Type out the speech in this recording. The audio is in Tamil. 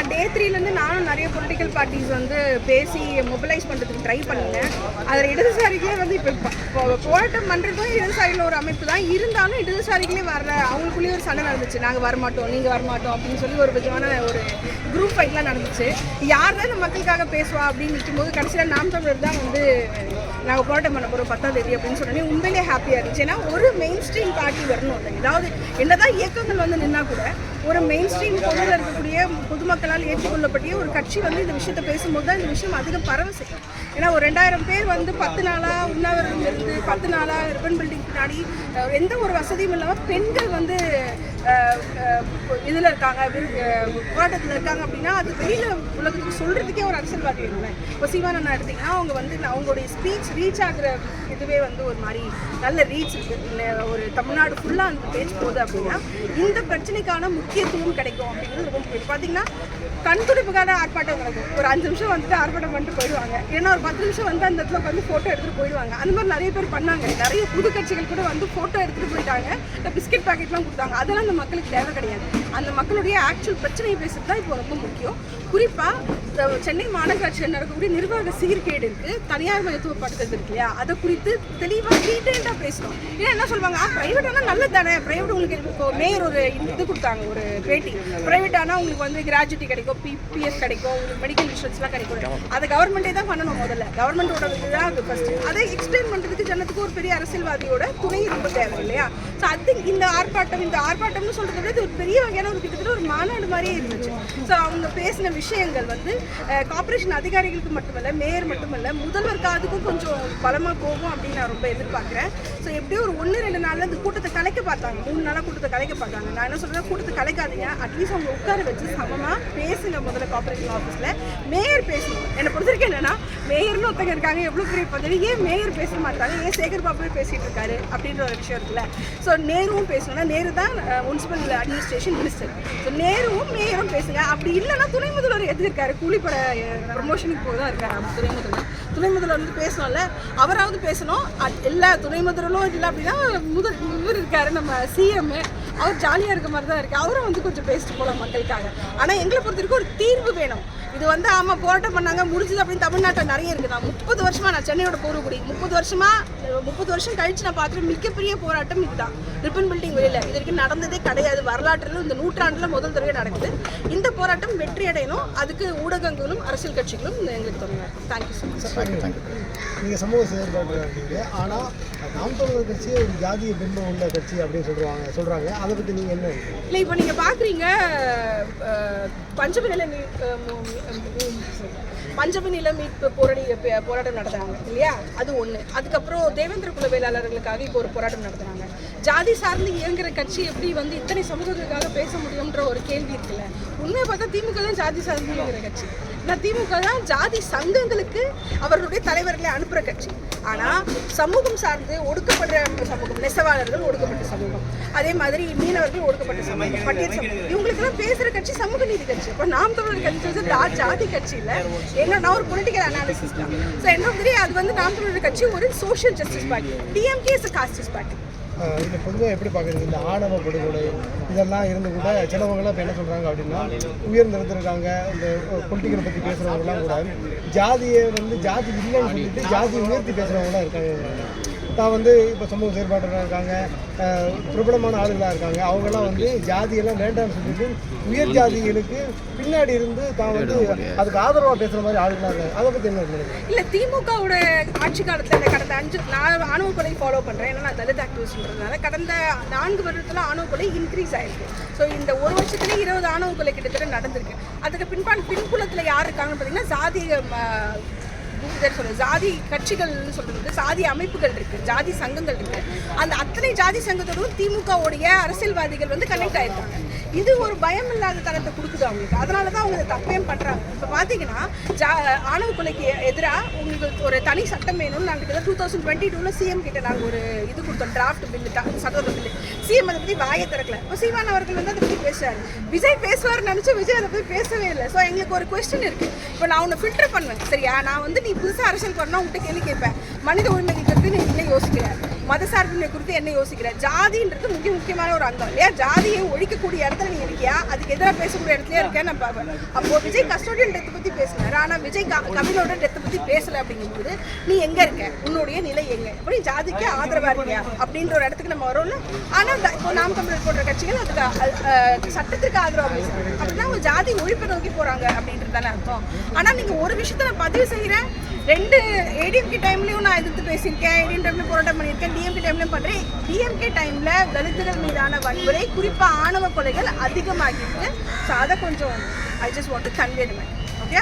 நான் டே த்ரீலேருந்து நானும் நிறைய பொலிட்டிக்கல் பார்ட்டிஸ் வந்து பேசி மொபிலைஸ் பண்ணுறதுக்கு ட்ரை பண்ணினேன். அதில் இடதுசாரிகளே வந்து இப்போ போராட்டம் பண்ணுறதும் இடதுசாரியில் ஒரு அமைப்பு தான். இருந்தாலும் இடதுசாரிகளே வர அவங்களுக்குள்ளேயே ஒரு சண்டை நடந்துச்சு. நாங்கள் வரமாட்டோம் நீங்கள் வரமாட்டோம் அப்படின்னு சொல்லி ஒரு விதமான ஒரு குரூப் ஃபைட்லாம் நடந்துச்சு. யார் தான் இந்த மக்களுக்காக பேசுவா அப்படின்னு நிற்கும்போது கடைசியில் நாம் தமிழர் தான் வந்து நாங்கள் போராட்டம் பண்ண போகிறோம் பத்தாம் தேதி அப்படின்னு சொன்னோன்னே உண்மையிலே ஹாப்பியாக இருந்துச்சு. ஏன்னா ஒரு மெயின் ஸ்ட்ரீம் பார்ட்டி வரணும் இல்லை ஏதாவது என்னதான் இயக்கங்கள் வந்து நின்னா கூட ஒரு மெயின் ஸ்ட்ரீம் பொருளில் இருக்கக்கூடிய பொதுமக்களால் ஏற்றுக்கொள்ளப்பட்டிய ஒரு கட்சி வந்து இந்த விஷயத்தை பேசும்போது தான் இந்த விஷயம் அதிகம் பரவ செய்யும். ஏன்னா ஒரு ரெண்டாயிரம் பேர் வந்து பத்து நாளாக உண்ணாவிரதம் இருந்து பத்து நாளாக ரிப்பன் பில்டிங் பின்னாடி எந்த ஒரு வசதியும் இல்லாமல் பெண்கள் வந்து இதில் இருக்காங்க போராட்டத்தில் இருக்காங்க அப்படின்னா அது வெளியில் உலகத்துக்கு சொல்கிறதுக்கே ஒரு அரசியல்வாதி இல்லை இப்போ சிவானண்ணா எடுத்திங்கன்னா அவங்க வந்து அவங்களுடைய ஸ்பீச் ரீச் ஆகுற இதுவே வந்து ஒரு மாதிரி நல்ல ரீச் இருக்குது ஒரு தமிழ்நாடு ஃபுல்லாக அந்த பேச்சு போகுது அப்படின்னா இந்த பிரச்சனைக்கான முக்கியத்துவம் கிடைக்கும் அப்படிங்கிறது ரொம்ப முக்கியம். பார்த்தீங்கன்னா கண் துடிப்புக்கான ஆர்ப்பாட்டம் நடக்கும். ஒரு அஞ்சு நிமிஷம் வந்துட்டு ஆர்ப்பாட்டம் பண்ணிட்டு போயிடுவாங்க. ஏன்னா ஒரு பத்து நிமிஷம் வந்து அந்த இடத்துல வந்து ஃபோட்டோ எடுத்துகிட்டு போயிடுவாங்க. அந்த மாதிரி நிறைய பேர் பண்ணாங்க. நிறைய புது கட்சிகள் கூட வந்து ஃபோட்டோ எடுத்துகிட்டு போயிட்டாங்க. இந்த பிஸ்கெட் பாக்கெட்லாம் கொடுத்தாங்க. அதெல்லாம் அந்த மக்களுக்கு தேவை கிடையாது. Yeah. அந்த மக்களுடைய ஆக்சுவல் பிரச்சனையை பேசுறது தான் இப்போ ரொம்ப முக்கியம். குறிப்பாக சென்னை மாநகராட்சியில் நடக்கக்கூடிய நிர்வாக சீர்கேடு இருக்குது தனியார் மருத்துவப்படுத்துறது இருக்கு இல்லையா? அதை குறித்து தெளிவாக டீட்டெயில்டாக பேசணும். ஏன்னா என்ன சொல்லுவாங்க? ப்ரைவேட் ஆனால் நல்லது தானே ப்ரைவேட் உங்களுக்கு இப்போ மேயர் ஒரு இது கொடுத்தாங்க ஒரு பேட்டி ப்ரைவேட் ஆனால் உங்களுக்கு வந்து கிராஜுவிட்டி கிடைக்கும் பிபிஎஃப் கிடைக்கும் உங்களுக்கு மெடிக்கல் இன்சூரன்ஸ்லாம் கிடைக்கும். அதை கவர்மெண்ட்டே தான் பண்ணணும் முதல்ல. கவர்மெண்ட்டோட இதுதான் அது ஃபஸ்ட்டு அதை எக்ஸ்பிளைன் பண்ணுறதுக்கு ஜனத்துக்கு ஒரு பெரிய அரசியல்வாதியோட துணை ரொம்ப தேவை இல்லையா? ஸோ அது இந்த ஆர்ப்பாட்டம் இந்த ஆர்ப்பாட்டம்னு சொல்கிறத விட இது ஒரு பெரிய வகையான ஒரு கிட்டத்தட்ட ஒரு மாநாடு மாதிரியே இருந்துச்சு. ஸோ அவங்க பேசின விஷயங்கள் வந்து கார்பரேஷன் அதிகாரிகளுக்கு மட்டுமல்ல மேயர் மட்டுமல்ல முதல்வர் காதுக்கும் கொஞ்சம் பலமாக போகும் அப்படின்னு நான் ரொம்ப எதிர்பார்க்குறேன். ஸோ எப்படியும் ஒரு ஒன்று ரெண்டு நாளில் அந்த கூட்டத்தை கலைக்க பார்த்தாங்க. மூணு நாளாக கூட்டத்தை கலைக்க பார்த்தாங்க. நான் என்ன சொல்கிறேன் கூட்டத்தை கலைக்காதீங்க. அட்லீஸ்ட் அவங்க உட்கார வச்சு சமமாக பேசுங்க முதல்ல கார்பரேஷன் ஆஃபீஸில் மேயர் பேசணும். என்னை பொறுத்த வரைக்கும் என்னன்னா மேயர்னு ஒருத்தங்க இருக்காங்க எவ்வளோ பெரிய பதவி? ஏன் மேயர் பேச மாட்டாங்க ஏன் சேகர் பாபுவே பேசிட்டு இருக்காரு? அப்படின்ற ஒரு விஷயம் இருக்குல்ல. ஸோ நேருவும் பேசணும்னா நேரு தான் முனிசிபல் அட்மினிஸ்ட்ரேஷன் மினிஸ்டர் ஸோ நேருவும் மேயரும் பேசுங்க. அப்படி இல்லைன்னா துணை முதல்வர் எதிர்க்காரு. கூலிப்பட ப்ரொமோஷனுக்கு போய் தான் இருக்காரு. நம்ம துணை முதல்வர். துணை முதல்வர் வந்து பேசணும்ல அவராவது பேசணும். எல்லா துணை முதல்வரும் இல்லை அப்படின்னா முதல் இவர் இருக்காரு நம்ம சிஎம்மு அவர் ஜாலியாக இருக்க மாதிரி தான் இருக்குது அவரும் வந்து கொஞ்சம் பேசிட்டு போகலாம் மக்களுக்காக. ஆனால் எங்களை பொறுத்த வரைக்கும் ஒரு தீர்வு வேணும். இது வந்து ஆமாம் போராட்டம் பண்ணாங்க முடிஞ்சது அப்படின்னு தமிழ்நாட்டில் நிறைய இருக்குது நான் முப்பது வருஷமாக நான் சென்னையோட பூர்வகுடி முப்பது வருஷமாக முப்பது வருஷம் கழிச்சு நான் பார்த்துட்டு மிகப்பெரிய போராட்டம் இதுதான். ரிப்பன் பில்டிங் வெளியில். இது வரைக்கும் நடந்ததே கிடையாது. வரலாற்றில் இந்த நூற்றாண்டில் முதல் தடவை நடக்குது. இந்த போராட்டம் வெற்றி அடையணும். அதுக்கு ஊடகங்களும் அரசியல் கட்சிகளும் எங்களுக்கு துணையாக தேங்க்யூ ஸோ மச் நீங்கள் சமூக செயல்பாடு ஆனால் நாம் தமிழர் கட்சி ஒரு ஜாதிய பின்பம் உள்ள கட்சி அப்படின்னு சொல்கிறாங்க சொல்கிறாங்க அதை பற்றி நீங்கள் என்ன? இல்லை இப்போ நீங்கள் பார்க்குறீங்க பஞ்சமி நில மீட்பு பஞ்சமி நில மீட்பு போராடி போராட்டம் நடத்துறாங்க இல்லையா? அது ஒன்று அதுக்கப்புறம் தேவேந்திர குல வேளாளர்களுக்காக இப்போ ஒரு போராட்டம் நடத்துறாங்க. ஜாதி சார்ந்து இயங்குற கட்சி எப்படி வந்து இத்தனை சமூகங்களுக்காக பேச முடியும்ன்ற ஒரு கேள்வி இருக்குல்ல? உண்மையை பார்த்தா திமுக தான் ஜாதி சார்ந்து இயங்குற கட்சி. நான் திமுக தான் ஜாதி சங்கங்களுக்கு அவர்களுடைய தலைவர்களை அனுப்புகிற கட்சி. ஆனால் சமூகம் சார்ந்து ஒடுக்கப்படுற சமூகம் நெசவாளர்கள் ஒடுக்கப்பட்ட சமூகம். அதே மாதிரி மீனவர்கள் ஒடுக்கப்பட்ட சமூகம் பட்டியல் சமூகம். இவங்களுக்கெல்லாம் பேசுகிற கட்சி சமூக நீதி கட்சி. இப்போ நாம் தமிழர் கட்சி வந்து ஜாதி கட்சி இல்லை. என்ன நான் ஒரு பொலிட்டிக்கல் அனாலிசிஸ் தான். ஸோ என்ன மாதிரி அது வந்து நாம் தமிழர் கட்சி ஒரு social justice party DMK is casteist party இந்த பொதுவாக எப்படி பார்க்குறது இந்த ஆணவ படுகொலை இதெல்லாம் இருந்து கூட சிலவங்களாம் இப்போ என்ன சொல்கிறாங்க அப்படின்னா உயர்ந்திருந்திருக்காங்க இந்த பொலிட்டிக்கலை பற்றி பேசுகிறவங்கலாம் கூட. ஜாதியை வந்து ஜாதி இல்லைன்னு சொல்லிட்டு ஜாதி உயர்த்தி பேசுகிறவங்களாம் இருக்காங்க. தான் வந்து இப்போ சமூக செயற்பாடுறாக இருக்காங்க பிரபலமான ஆளுகளாக இருக்காங்க. அவங்கெல்லாம் வந்து ஜாதியெல்லாம் வேண்டாம்னு சொல்லிட்டு உயர் ஜாதிகளுக்கு பின்னாடி இருந்து தான் வந்து அதுக்கு ஆதரவாக பேசுகிற மாதிரி ஆளுகளாக இருக்காங்க. அதை பற்றி என்ன நினைக்கிறீங்க? இல்ல திமுகவோட ஆட்சி காலத்துல இந்த கடந்த அஞ்சு நான் ஆணவ கொலை ஃபாலோ பண்றேன். ஏன்னா நான் தலித் ஆக்டிவிஸ்ட்ன்றதுனால கடந்த நான்கு வருடத்துல ஆணவ கொலை இன்க்ரீஸ் ஆயிருக்கு. ஸோ இந்த ஒரு வருஷத்துல இருபது ஆணவ கொலை கிட்டத்தட்ட நடந்திருக்கு. அதுக்கு பின்பான் பின்புலத்துல யார் இருக்காங்கன்னு பார்த்தீங்கன்னா சாதி இதை சொல்ல ஜாதி கட்சிகள்னு சொல்றது சாதி அமைப்புகள் இருக்கு ஜாதி சங்கங்கள் இருக்கு. அந்த அத்தனை ஜாதி சங்கத்தோடும் திமுகவுடைய அரசியல்வாதிகள் வந்து கனெக்ட் ஆயிருக்காங்க. இது ஒரு பயம் இல்லாத தரத்தை கொடுக்குது அவங்களுக்கு. அதனால தான் அவங்க இதை தப்பையும் இப்போ பார்த்தீங்கன்னா ஜா ஆணவ கொலைக்கு எதிராக உங்களுக்கு ஒரு தனி சட்டம் வேணும்னு நாங்கள் டூ தௌசண்ட் டுவெண்ட்டி டூவில் சிஎம் கிட்ட நாங்கள் ஒரு இது கொடுத்தோம் டிராஃப்ட் பில்லு சட்டோட பில்லு சிஎம் அதை பற்றி வாயை திறக்கல. இப்போ சீமான் அவர்கள் வந்து அதை பற்றி பேசுறாரு. விஜய் பேசுவார்னு நினச்சி விஜய் அதை பற்றி பேசவே இல்லை. ஸோ எங்களுக்கு ஒரு கொஸ்டின் இருக்குது இப்போ நான் உன்னை ஃபில்டர் பண்ணுவேன். சரியா? நான் வந்து நீ புதுசாக அரசியல் பண்ணால் உங்கள்கிட்ட கேள்வி கேட்பேன். மனித உரிமைகள் பற்றி நீ இல்லை யோசிக்கிறேன் மதசார்பின்மை குறித்து என்ன யோசிக்கிற? ஜாதின்றது மிக முக்கியமான ஒரு அங்கம் இல்லையா? ஜாதியை ஒழிக்கக்கூடிய இடத்துல நீ இருக்கியா? அதுக்கு எதிராக பேசக்கூடிய இடத்துல இருக்கேன் நான் பார்ப்பேன் அப்போ விஜய் கஸ்டோடியல் டெத்தை பத்தி பேசினாரு. ஆனா விஜய் க- கபிலோட டெத்தை பத்தி பேசல அப்படிங்கும்போது நீ எங்க இருக்க? உன்னுடைய நிலை எங்க? அப்படி ஜாதிக்கு ஆதரவா இருக்கியா? அப்படின்ற ஒரு இடத்துக்கு நம்ம வரோம்ல ஆனா இப்போ நாம் தமிழர் போன்ற கட்சிகள் அதுக்கு சட்டத்திற்கு ஆதரவா பேசுறாங்க. அப்படின்னா அவங்க ஜாதி ஒழிப்பை நோக்கி போறாங்க அப்படின்றது தானே அர்த்தம். ஆனா நீங்க ஒரு விஷயத்த நான் பதிவு செய்யறேன் ரெண்டு ஏடிஎம்கே டைம்லையும் நான் எதிர்த்து பேசியிருக்கேன். ஏடிஎம் டைம்ல போராட்டம் பண்ணியிருக்கேன். டிஎம்கே டைம்லையும் பண்றேன் டிஎம்கே டைம்ல தலித்துகள் மீதான வன்முறை குறிப்பாக ஆணவ கொலைகள் அதிகமாகிருக்கு ஸோ அதை கொஞ்சம் I just want to convey okay